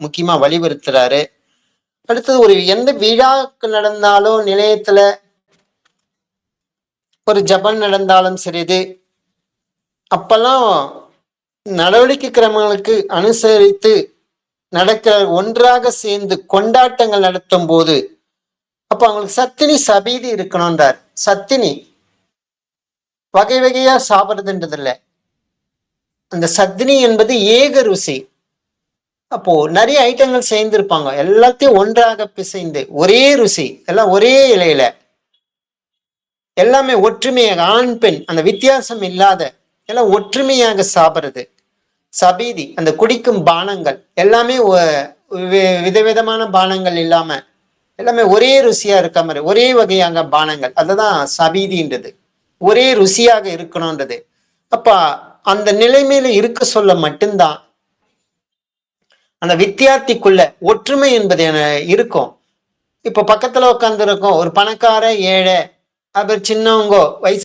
முக்கியமா வலியுறுத்துறாரு. அடுத்தது ஒரு எந்த விழாக்கு நடந்தாலும் நிலையத்துல ஒரு ஜபம் நடந்தாலும் சரிது அப்பெல்லாம் நடவடிக்கை கிரமங்களுக்கு அனுசரித்து நடக்கிற ஒன்றாக சேர்ந்து கொண்டாட்டங்கள் நடத்தும் போது அப்ப அவங்களுக்கு சத்தினி சபீதி இருக்கணும்ன்றார். சத்தினி வகை வகையா சாப்பிடுறதுன்றது இல்ல அந்த சத்தினி என்பது ஏக ருசி. அப்போ நிறைய ஐட்டங்கள் சேர்ந்திருப்பாங்க. எல்லாத்தையும் ஒன்றாக பிசைந்து ஒரே ருசி எல்லாம் ஒரே இலையில. எல்லாமே ஒற்றுமையாக ஆண் பெண் அந்த வித்தியாசம் இல்லாத எல்லாம் ஒற்றுமையாக சாப்பிடுறது. சபீதி அந்த குடிக்கும் பானங்கள் எல்லாமே ஒ- வி- விதவிதமான பானங்கள் இல்லாம எல்லாமே ஒரே ருசியா இருக்க மாதிரி ஒரே வகையான பானங்கள். அதுதான் சபீதின்றது. ஒரே ருசியாக இருக்கணும்ன்றது அப்ப அந்த நிலைமையில இருக்க சொல்ல மட்டும்தான் அந்த வித்தியார்த்திக்குள்ள ஒற்றுமை என்பது என- இருக்கும். இப்போ பக்கத்துல உட்காந்துருக்கும் ஒரு பணக்கார ஏழை அப்புறம் சின்னவங்க வயசு